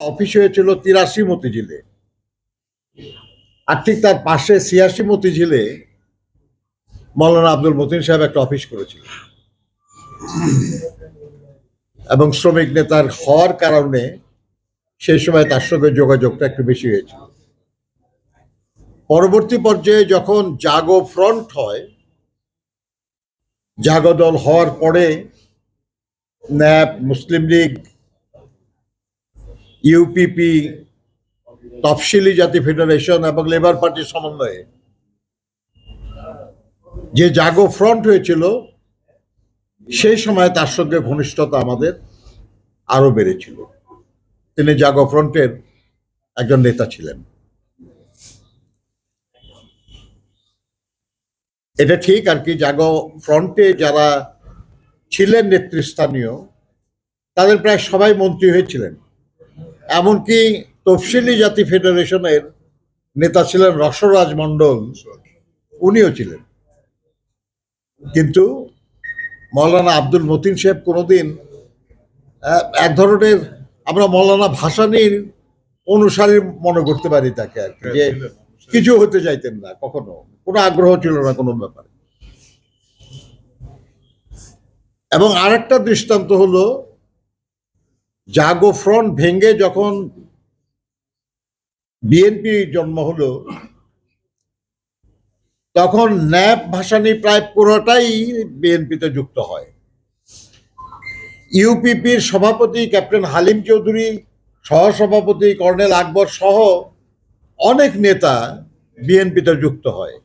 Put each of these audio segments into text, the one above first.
Office হয়েছিল তিরাশি মতিঝিলে। আর ঠিক তার পাশে ছিয়াশি মতিঝিলে মৌলানা আব্দুল মতিন সাহেব একটা অফিস করেছিল। এবং শ্রমিক নেতার হওয়ার কারণে সেই সময় তার সঙ্গে যোগাযোগটা একটু বেশি হয়েছিল। পরবর্তী পর্যায়ে যখন জাগো ফ্রন্ট হয়, জাগো দল হওয়ার পরে ন্যাপ মুসলিম লীগ ইউপিপি, তফসিলি জাতি ফেডারেশন এবং লেবার পার্টির সমন্বয়ে। যে জাগো ফ্রন্ট হয়েছিল, সেই সময় তার সঙ্গে ঘনিষ্ঠতা আমাদের আরও বেড়েছিল। তিনি জাগো ফ্রন্টের একজন নেতা ছিলেন। এটা ঠিক আর কি, জাগো ফ্রন্টে যারা ছিলেন নেতৃস্থানীয়, তাদের প্রায় সবাই মন্ত্রী হয়েছিলেন। এমনকি তফসিলি জাতি ফেডারেশনের নেতা ছিলেন রসরাজ মণ্ডল উনিও ছিলেন। কিন্তু মৌলানা আব্দুল মতিন সাহেব কোনোদিন এক ধরনের আমরা মৌলানা ভাসানির অনুসারী মনে করতে পারি তাকে আর যে কিছু হতে চাইতেন না কখনো। কোনো আগ্রহ ছিল না কোনো ব্যাপারে। এবং আরেকটা দৃষ্টান্ত হলো জাগো ফ্রন্ট ভেঙে যখন বিএনপি জন্ম হলো, তখন ন্যাপ ভাসানি প্রায় পুরোটাই বিএনপিতে যুক্ত হয়। ইউপিপির সভাপতি ক্যাপ্টেন হালিম চৌধুরী, সহসভাপতি কর্নেল আকবর সহ অনেক নেতা বিএনপিতে যুক্ত হয়।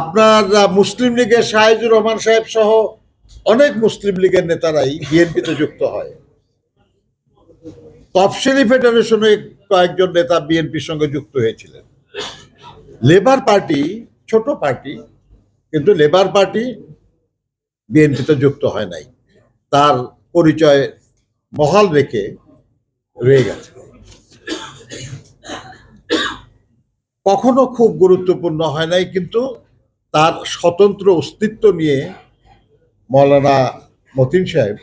আপনার মুসলিম লীগের শাহিজুর রহমান সাহেব সহ অনেক মুসলিম লীগের নেতারাই বিএনপিতে যুক্ত হয়। তফসিলি ফেডারেশনে কয়েকজন নেতা বিএনপির সঙ্গে যুক্ত হয়েছিলেন। লেবার পার্টি, ছোট পার্টি, কিন্তু লেবার পার্টি বিএনপিতে যুক্ত হয় নাই। তার পরিচয় বহাল রেখে রয়ে গেছে। কখনো খুব গুরুত্বপূর্ণ হয় নাই, কিন্তু তার স্বতন্ত্র অস্তিত্ব নিয়ে মৌলানা মতিন সাহেব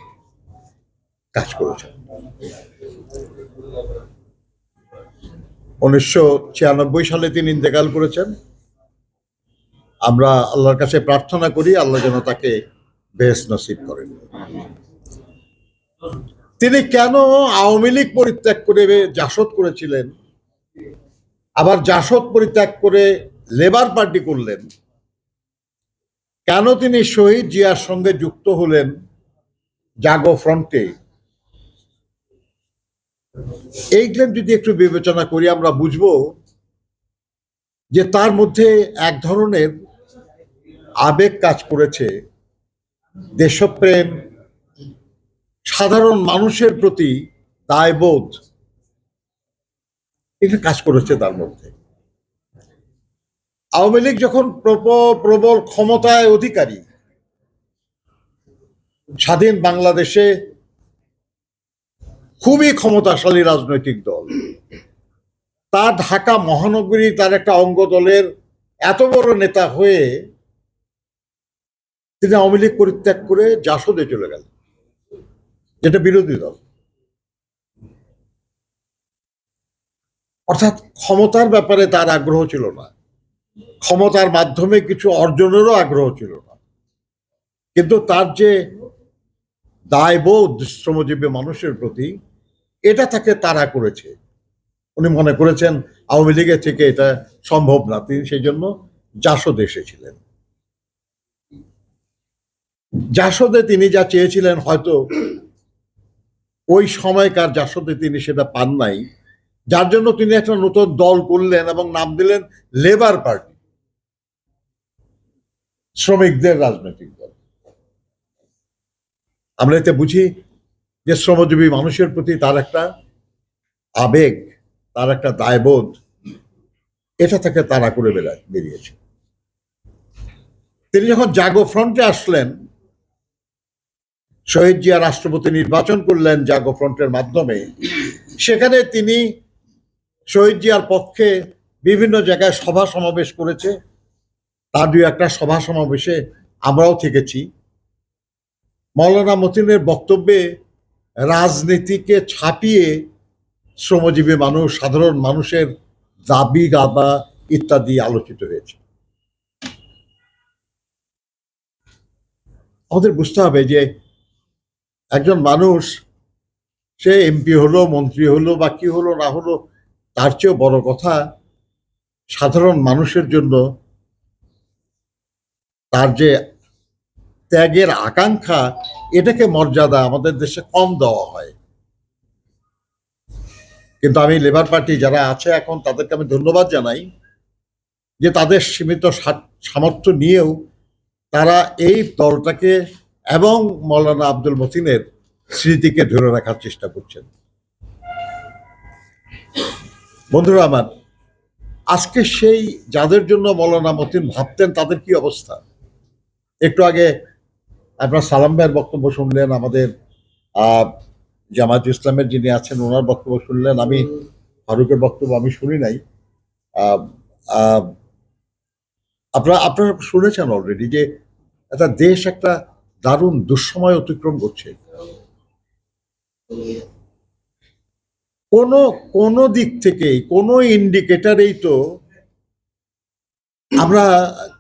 কাজ করেছেন। উনিশশো ছিয়ানব্বই সালে তিনি ইন্তেকাল করেছেন। আমরা আল্লাহর কাছে প্রার্থনা করি, আল্লাহ যেন তাকে বেশ নসিব করেন। তিনি কেন আওয়ামী লীগ পরিত্যাগ করে জাসদ করেছিলেন? আবার জাসদ পরিত্যাগ করে লেবার পার্টি করলেন? কেন তিনি শহীদ জিয়ার সঙ্গে যুক্ত হলেন জাগো ফ্রন্টে? এইগুলো যদি একটু বিবেচনা করি, আমরা বুঝব যে তার মধ্যে এক ধরনের আবেগ কাজ করেছে। দেশপ্রেম, সাধারণ মানুষের প্রতি দায়বোধ, এটা কাজ করেছে তার মধ্যে। আওয়ামী লীগ যখন প্রব- প্রবল ক্ষমতায় অধিকারী, স্বাধীন বাংলাদেশে খুবই ক্ষমতাশালী রাজনৈতিক দল তার ঢাকা মহানগরী তার একটা অঙ্গ দলের এত বড় নেতা হয়ে তিনি আওয়ামী লীগ পরিত্যাগ করে জাসদে চলে গেলেন, যেটা বিরোধী দল। অর্থাৎ ক্ষমতার ব্যাপারে তার আগ্রহ ছিল না। ক্ষমতার মাধ্যমে কিছু অর্জনেরও আগ্রহ ছিল না। কিন্তু তার যে দায়বোধ শ্রমজীবী মানুষের প্রতি, এটা তাকে তাড়া করেছে। উনি মনে করেছেন, আওয়ামী লীগের থেকে এটা সম্ভব না। তিনি সেই জন্য জাসদে এসেছিলেন। জাসদে তিনি যা চেয়েছিলেন, হয়তো ওই সময়কার জাসদে তিনি সেটা পান নাই। যার জন্য তিনি একটা নতুন দল করলেন এবং নাম দিলেন লেবার পার্টি শ্রমিকদের রাজনৈতিক দল। আমরা এতে বুঝি যে শ্রমজীবী মানুষের প্রতি তার একটা আবেগ, তার একটা দায়বোধ, এটা থেকে তারা করে বেড়া, বেরিয়েছে। তিনি যখন জাগো ফ্রন্টে আসলেন, শহীদ জিয়া রাষ্ট্রপতি নির্বাচন করলেন জাগো ফ্রন্টের মাধ্যমে, সেখানে তিনি শহীদ জিয়ার পক্ষে বিভিন্ন জায়গায় সভা সমাবেশ করেছে। তার দুই একটা সভা সমাবেশে আমরাও থেকেছি। মৌলানা মতিনের বক্তব্যে রাজনীতিকে ছাপিয়ে শ্রমজীবী মানুষ, সাধারণ মানুষের দাবি গাবা ইত্যাদি আলোচিত হয়েছে। আমাদের বুঝতে হবে যে একজন মানুষ, সে এমপি হলো, মন্ত্রী হলো বা কি হলো, না হলো তার চেয়েও বড় কথা, সাধারণ মানুষের জন্য তার যে ত্যাগের আকাঙ্ক্ষা, এটাকে মর্যাদা আমাদের দেশে কম দেওয়া হয়। কিন্তু আমি লেবার পার্টি যারা আছে এখন, তাদেরকে আমি ধন্যবাদ জানাই যে তাদের সীমিত সামর্থ্য নিয়েও তারা এই দলটাকে এবং মৌলানা আব্দুল মতিনের স্মৃতিকে ধরে রাখার চেষ্টা করছেন। বন্ধুরা আমার, আজকে সেই যাদের জন্য মৌলানা মতিন ভাবতেন তাদের কি অবস্থা? একটু আগে আপনার সালাম ভাইয়ের বক্তব্য শুনলেন, আমাদের জামাত ইসলামের যিনি আছেন, ওনার বক্তব্য শুনলেন। আমি ফারুকের বক্তব্য আমি শুনি নাই। আপনারা আপনারা শুনেছেন অলরেডি যে একটা দেশ একটা দারুণ দুঃসময় অতিক্রম করছে। কোনো কোনো দিক থেকেই, কোনো ইন্ডিকেটারেই তো আমরা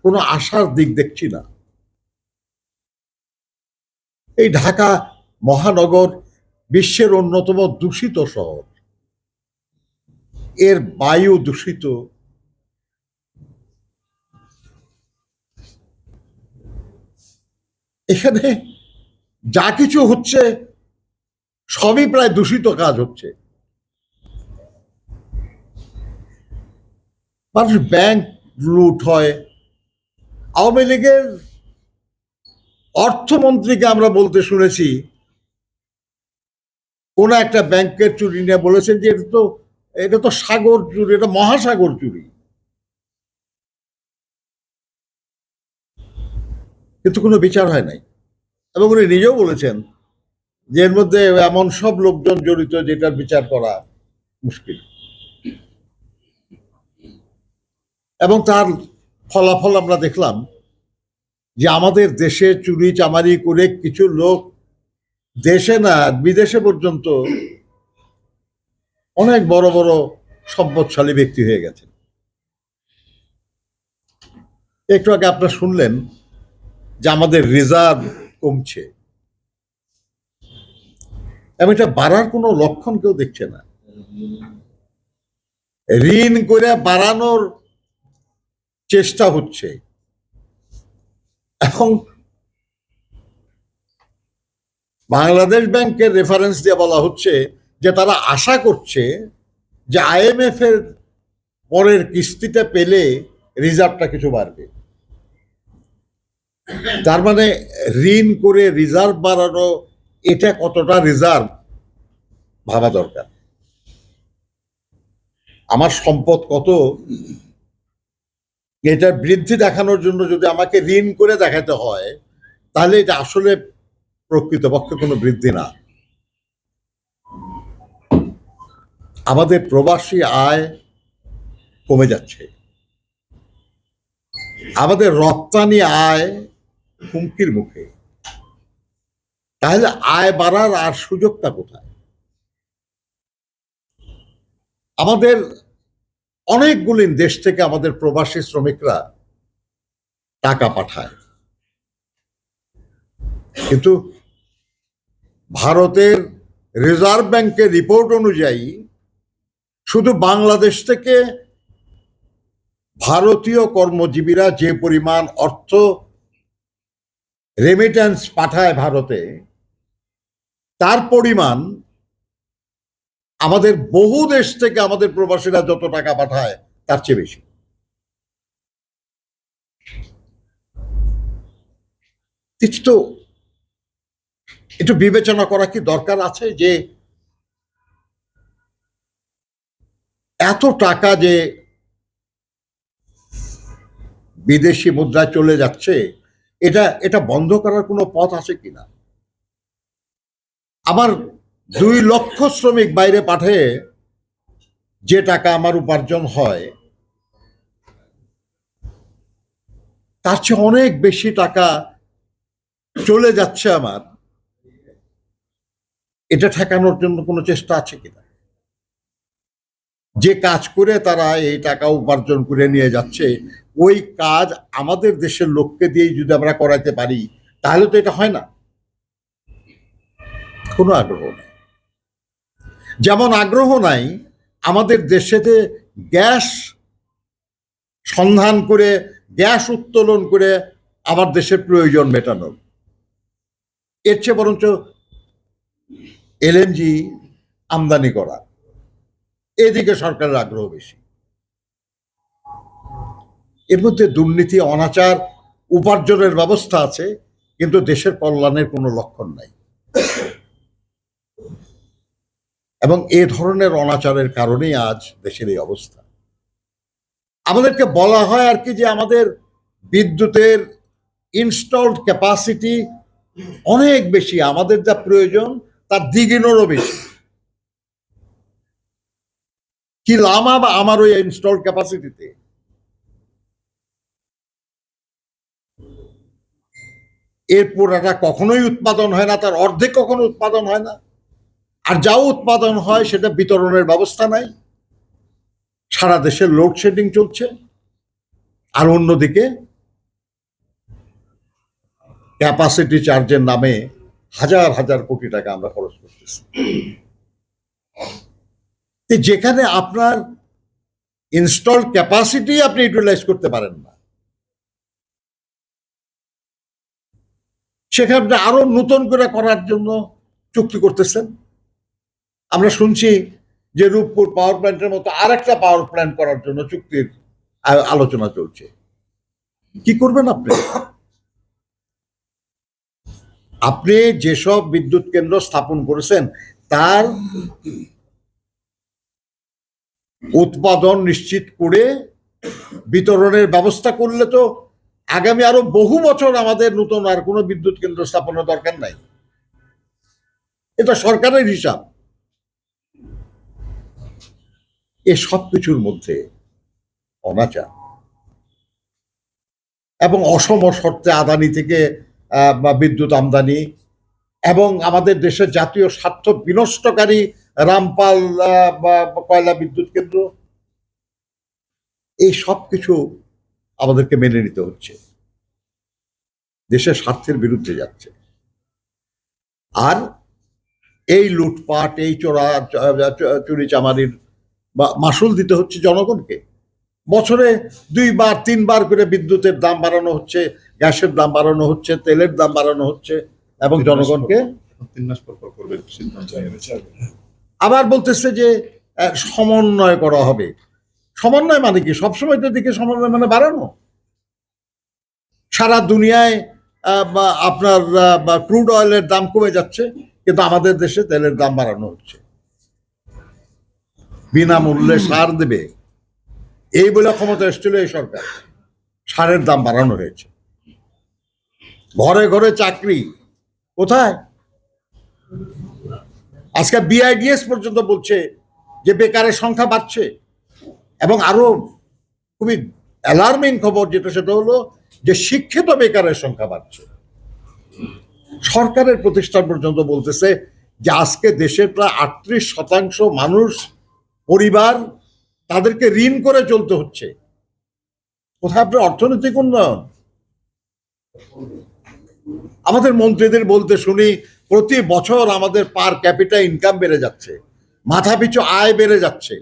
কোনো আশার দিক দেখছি না। এই ঢাকা মহানগর বিশ্বের অন্যতম দূষিত শহর। এর বায়ু দূষিত। এখানে যা কিছু হচ্ছে, সবই প্রায় দূষিত কাজ হচ্ছে। মানুষ ব্যাংক লুট হয়। আওয়ামী লীগের অর্থমন্ত্রীকে আমরা বলতে শুনেছি, কোন একটা ব্যাংকের চুরি নিয়ে বলেছেন যে এটা তো এটা তো সাগর চুরি, এটা মহাসাগর চুরি। কিন্তু কোনো বিচার হয় নাই। এবং উনি নিজেও বলেছেন যে এর মধ্যে এমন সব লোকজন জড়িত যেটার বিচার করা মুশকিল। এবং তার ফলাফল আমরা দেখলাম যে আমাদের দেশে চুরি, চামারি করে কিছু লোক দেশে না, বিদেশে পর্যন্ত অনেক বড় বড় সম্পদশালী ব্যক্তি হয়ে গেছেন। একটু আগে আপনারা শুনলেন যে আমাদের রিজার্ভ কমছে। এবং এটা বাড়ার কোনো লক্ষণ কেউ দেখছে না। ঋণ করে বাড়ানোর চেষ্টা হচ্ছে। এবং বাংলাদেশ ব্যাংকের রেফারেন্স দিয়ে বলা হচ্ছে যে, তারা আশা করছে যে আইএমএফ এর পরের কিস্তিটা পেলে রিজার্ভটা কিছু বাড়বে। তার মানে ঋণ করে রিজার্ভ বাড়ানো, এটা কতটা রিজার্ভ ভাবা দরকার। আমার সম্পদ কত? এটা বৃদ্ধি দেখানোর জন্য যদি আমাকে ঋণ করে দেখাতে হয়, তাহলে এটা আসলে প্রকৃতপক্ষে কোনো বৃদ্ধি না। আমাদের প্রবাসী আয় কমে যাচ্ছে। আমাদের রপ্তানি আয় হুমকির মুখে। তাহলে আয় বাড়ার আর সুযোগটা কোথায়? আমাদের অনেকগুলি দেশ থেকে আমাদের প্রবাসী শ্রমিকরা টাকা পাঠায়। কিন্তু ভারতের রিজার্ভ ব্যাংকের রিপোর্ট অনুযায়ী শুধু বাংলাদেশ থেকে ভারতীয় কর্মজীবীরা যে পরিমাণ অর্থ রেমিটেন্স পাঠায় ভারতে, তার পরিমাণ আমাদের বহু দেশ থেকে আমাদের প্রবাসীরা যত টাকা পাঠায়, তার চেয়ে বেশি। তো একটু বিবেচনা করা কি দরকার আছে যে এত টাকা যে বিদেশি মুদ্রায় চলে যাচ্ছে, এটা এটা বন্ধ করার কোনো পথ আছে কিনা? আমার দুই লক্ষ শ্রমিক বাইরে পাঠিয়ে যে টাকা আমার উপার্জন হয়, তার চেয়ে অনেক বেশি টাকা চলে যাচ্ছে আমার। এটা ঠেকানোর জন্য কোনো চেষ্টা আছে কিনা? যে কাজ করে তারা এই টাকা উপার্জন করে নিয়ে যাচ্ছে, ওই কাজ আমাদের দেশের লোককে দিয়েই যদি আমরা করাতে পারি, তাহলে তো এটা হয় না। কোনো আগ্রহ নেই। যেমন আগ্রহ নাই, আমাদের দেশেতে গ্যাস সন্ধান করে, গ্যাস উত্তোলন করে আমার দেশের প্রয়োজন মেটানোর এর চেয়ে বরঞ্চ এলএনজি আমদানি করা। এদিকে সরকারের আগ্রহ বেশি। এর মধ্যে দুর্নীতি, অনাচার, উপার্জনের ব্যবস্থা আছে, কিন্তু দেশের কল্যাণের কোনো লক্ষণ নাই। এবং এ ধরনের অনাচারের কারণেই আজ দেশের এই অবস্থা। আমাদেরকে বলা হয় আর কি যে আমাদের বিদ্যুতের ইনস্টলড ক্যাপাসিটি অনেক বেশি, আমাদের যা প্রয়োজন তার দ্বিগুণেরও বেশি। কি লামা বা আমার ওই ইনস্টল ক্যাপাসিটিতে এর পুরাটা কখনোই উৎপাদন হয় না, তার অর্ধেক কখনো উৎপাদন হয় না। আর যাও উৎপাদন হয় সেটা বিতরণের ব্যবস্থা নাই সারা দেশে লোডশেডিং চলছে। আর অন্যদিকে ক্যাপাসিটি চার্জের নামে হাজার হাজার কোটি টাকা আমরা খরচ করতেছি। যেখানে আপনার ইনস্টল ক্যাপাসিটি আপনি ইউটিলাইজ করতে পারেন না, সেখানে আরও নতুন করে করার জন্য চুক্তি করতেছেন। আমরা শুনছি যে রূপপুর পাওয়ার প্ল্যান্টের মতো আর একটা পাওয়ার প্ল্যান্ট করার জন্য চুক্তির আলোচনা চলছে। কি করবেন আপনি? আপনি যেসব বিদ্যুৎ কেন্দ্র স্থাপন করেছেন, তার উৎপাদন নিশ্চিত করে বিতরণের ব্যবস্থা করলে তো আগামী আরও বহু বছর আমাদের নতুন আর কোনো বিদ্যুৎ কেন্দ্র স্থাপনের দরকার নাই। এটা সরকারের হিসাব। এ সব কিছুর মধ্যে অনাচার। এবং অসম শর্তে আদানি থেকে বিদ্যুৎ আমদানি এবং আমাদের দেশের জাতীয় স্বার্থ বিনষ্টকারী রামপাল কয়লা বিদ্যুৎ কেন্দ্র, এই সব কিছু আমাদেরকে মেনে নিতে হচ্ছে। দেশের স্বার্থের বিরুদ্ধে যাচ্ছে। আর এই লুটপাট, এই চোরা চুরি চামারির বা- মাসুল দিতে হচ্ছে জনগণকে। বছরে দুইবার তিনবার করে বিদ্যুতের দাম বাড়ানো হচ্ছে গ্যাসের দাম বাড়ানো হচ্ছে তেলের দাম বাড়ানো হচ্ছে এবং জনগণকে। আবার বলতেছে যে সমন্বয় করা হবে। সমন্বয় মানে কি? সবসময় তো দিকে সমন্বয় মানে বাড়ানো। সারা দুনিয়ায় আপনার ক্রুড অয়েলের দাম কমে যাচ্ছে কিন্তু আমাদের দেশে তেলের দাম বাড়ানো হচ্ছে। বিনামূল্যে সার দেবে। এই বলে ক্ষমতা এসেছিল এই সরকার। সারের দাম বাড়ানো হয়েছে। ঘরে ঘরে চাকরি। কোথায়? আজকে বিআইডিএস পর্যন্ত বলছে যে বেকারের সংখ্যা বাড়ছে। এবং আরও খুবই অ্যালার্মিং খবর যেটা, সেটা হলো যে শিক্ষিত বেকারের সংখ্যা বাড়ছে। সরকারের প্রতিষ্ঠান পর্যন্ত বলতেছে যে আজকে দেশের প্রায় আটত্রিশ শতাংশ মানুষ পরিবার তাদেরকে ঋণ করে চলতে হচ্ছে। কোথায় আপনার অর্থনৈতিক উন্নয়ন? আমাদের মন্ত্রীদের বলতে শুনি, প্রতি বছর আমাদের পার ক্যাপিটা ইনকাম বেড়ে যাচ্ছে মাথা পিছু আয় বেড়ে যাচ্ছে।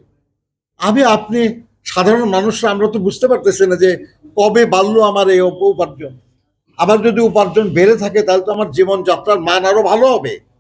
আমি, আপনি সাধারণ মানুষরা, আমরা তো বুঝতে পারতেছি না যে কবে বাড়লো আমার এই উপ- উপার্জন। আবার যদি উপার্জন বেড়ে থাকে, তাহলে তো আমার জীবনযাত্রার মান আরও ভালো হবে।